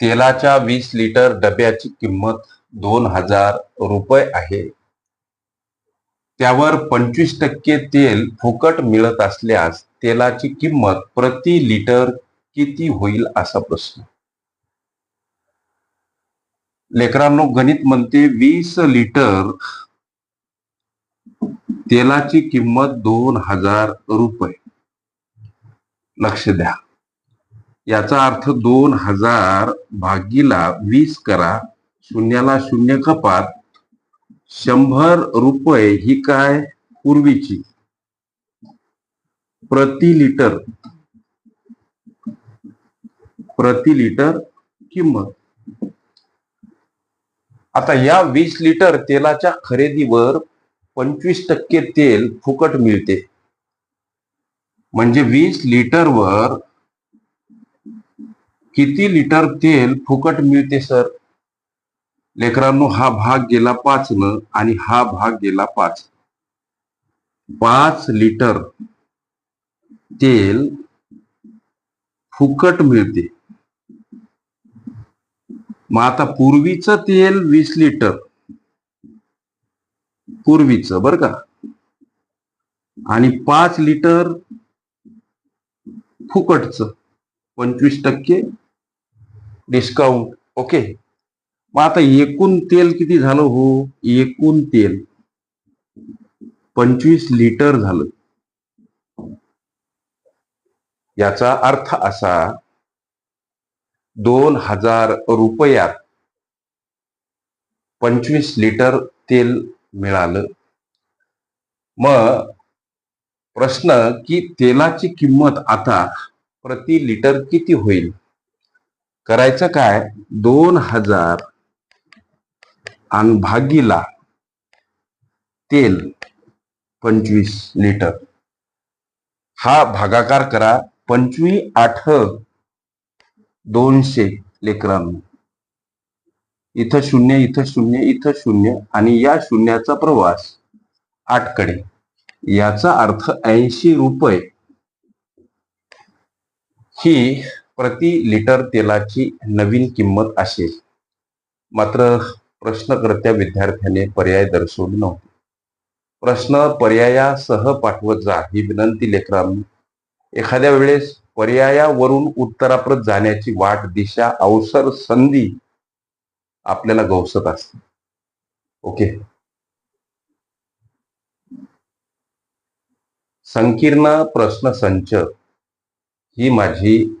तेलाच्या वीस लिटर डब्याची किंमत दोन हजार रुपये आहे. त्यावर पंचवीस टक्के तेल फुकट मिळत असल्यास तेलाची किंमत प्रति लिटर किती होईल असा प्रश्न. लेकरांनो गणित म्हणते वीस लिटर तेलाची किंमत दोन हजार रुपये. लक्ष द्या. याचा अर्थ दोन हजार भागीला वीस करा शून्याला शून्य कपात. शंभर रुपये ही काय? पूर्वीची. प्रति लिटर. प्रति लिटर किंमत. आता या वीस लिटर तेलाच्या खरेदीवर पंचवीस टक्के तेल फुकट मिळते. म्हणजे वीस लिटरवर किती लिटर तेल फुकट मिळते सर? लेकरांनो हा भाग गेला पाच न आणि हा भाग गेला पाच. पाच लिटर तेल फुकट मिळते. मग आता पूर्वीचं तेल वीस लिटर. पूर्वीचं बर का? आणि पाच लिटर फुकटचं पंचवीस टक्के डिस्काउंट. ओके. मग आता एकूण तेल किती झालं हो? एकूण तेल. पंचवीस लिटर झालं. याचा अर्थ असा दोन हजार रुपयात पंचवीस लिटर तेल मिळालं. मग प्रश्न की तेलाची किंमत आता प्रति लिटर किती होईल? करायचं काय? दोन हजार आणि भागीला तेल पंचवीस लिटर. हा भागाकार करा. पंचवी आठ दोनशे लेकरांनो इथं शून्य इथं शून्य इथं शून्य आणि या शून्याचा प्रवास आठकडे. याचा अर्थ ऐंशी रुपये. ही प्रति लिटर तेलाची नवीन किंमत असेल. मात्र प्रश्नकर्त्या विद्यार्थ्याने पर्याय दर्शवले नव्हते. प्रश्न पर्यायासह पाठवत जा ही विनंती लेकरांनी. एखाद्या वेळेस पर्यायावरून उत्तराप्रत जाण्याची वाट दिशा अवसर संधी आपल्याला गवसत असते. ओके? संकीर्ण प्रश्न संच ही माझी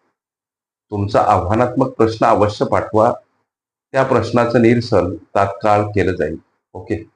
तुमचा आव्हानात्मक प्रश्न अवश्य पाठवा. त्या प्रश्नाचं निरसन तात्काळ केलं जाईल. ओके?